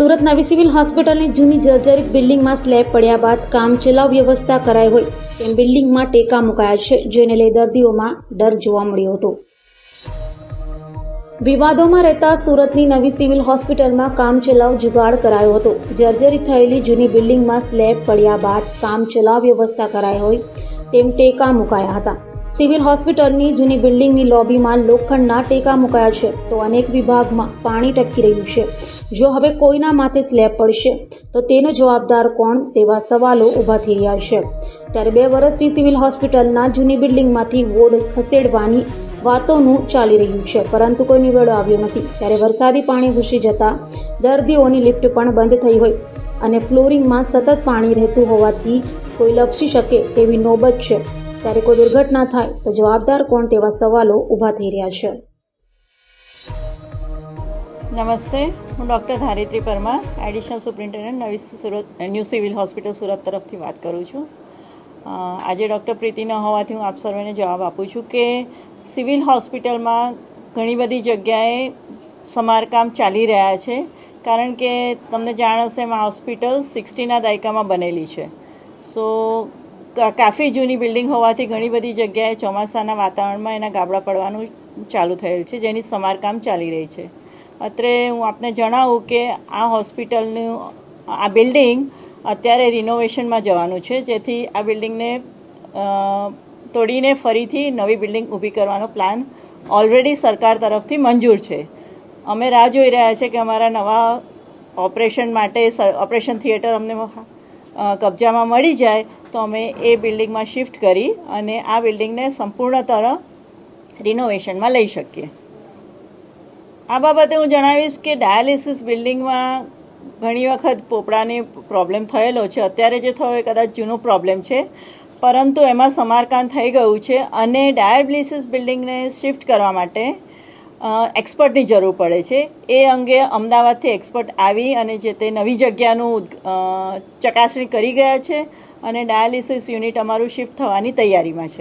સુરત નવી સિવિલ હોસ્પિટલની જૂની જર્જરિત બિલ્ડિંગમાં સ્લેબ પડ્યા બાદ કામ ચલાવ વ્યવસ્થા કરાઈ હોય તેમ બિલ્ડિંગમાં ટેકા મુકાયા છે, જેને લઈ દર્દીઓમાં ડર જોવા મળ્યો હતો. વિવાદોમાં રહેતા સુરતની નવી સિવિલ હોસ્પિટલમાં કામચલાઉ જુગાડ કરાયો હતો. જર્જરિત થયેલી જૂની બિલ્ડિંગમાં સ્લેબ પડ્યા બાદ કામચલાઉ વ્યવસ્થા કરાઈ હોય તેમ ટેકા મુકાયા હતા. સિવિલ હોસ્પિટલની જૂની બિલ્ડિંગની લોબીમાં લોખંડના ટેકા મુકાયા છે તો અનેક વિભાગમાં પાણી ટપકી રહ્યું છે. જો હવે કોઈના માથે સ્લેબ પડશે, તો તેનો જવાબદાર કોણ તેવા સવાલો ઊભા થઈ રહ્યા છે. ત્યારે બે વર્ષથી સિવિલ હોસ્પિટલના જૂની બિલ્ડિંગમાંથી વોર્ડ ખસેડવાની વાતોનું ચાલી રહ્યું છે, પરંતુ કોઈ નિવેડો આવ્યો નથી. ત્યારે વરસાદી પાણી ઘૂસી જતા દર્દીઓની લિફ્ટ પણ બંધ થઈ હોય અને ફ્લોરિંગમાં સતત પાણી રહેતું હોવાથી કોઈ લપસી શકે તેવી નોબત છે. ત્યારે કોઈ દુર્ઘટના થાય તો જવાબદાર કોણ તેવા સવાલો ઊભા થઈ રહ્યા છે. નમસ્તે, હું doctor Dharitri Parmar, additional superintendent, નવી Surat, new civil hospital Surat તરફથી વાત કરું છું. આજે ડૉક્ટર પ્રીતિ ન હોવાથી હું આપ સર્વેને જવાબ આપું છું કે સિવિલ હોસ્પિટલમાં ઘણી બધી જગ્યાએ સમારકામ ચાલી રહ્યા છે, કારણ કે તમને જાણ હશે એમાં હોસ્પિટલ સિક્સટીના દાયકામાં બનેલી છે. સો કાફી જૂની બિલ્ડિંગ હોવાથી ઘણી બધી જગ્યાએ ચોમાસાના વાતાવરણમાં એના ગાબડા પડવાનું ચાલુ થયેલ છે, જેની સમારકામ ચાલી રહી છે. અત્રે હું આપને જણાવું કે આ હોસ્પિટલનું, આ બિલ્ડિંગ અત્યારે રિનોવેશનમાં જવાનું છે, જેથી આ બિલ્ડિંગને તોડીને ફરીથી નવી બિલ્ડિંગ ઊભી કરવાનો પ્લાન ઓલરેડી સરકાર તરફથી મંજૂર છે. અમે રાહ જોઈ રહ્યા છે કે અમારા નવા ઓપરેશન માટે ઓપરેશન થિયેટર અમને કબજામાં મળી જાય, તો અમે એ બિલ્ડિંગમાં શિફ્ટ કરી અને આ બિલ્ડિંગને સંપૂર્ણતર રિનોવેશનમાં લઈ શકીએ. આ બાબતે હું જણાવીશ કે ડાયાલિસિસ બિલ્ડિંગમાં ઘણી વખત પોપડાની પ્રોબ્લેમ થયેલો છે. અત્યારે જે થયો એ કદાચ જૂનો પ્રોબ્લેમ છે. પરંતુ એમાં સમારકામ થઈ ગયું છે અને ડાયાલિસિસ બિલ્ડિંગને શિફ્ટ કરવા માટે એક્સપર્ટની જરૂર પડે છે. એ અંગે અમદાવાદથી એક્સપર્ટ આવી અને જે તે નવી જગ્યાનું ચકાસણી કરી ગયા છે અને ડાયાલિસિસ યુનિટ અમારું શિફ્ટ થવાની તૈયારીમાં છે.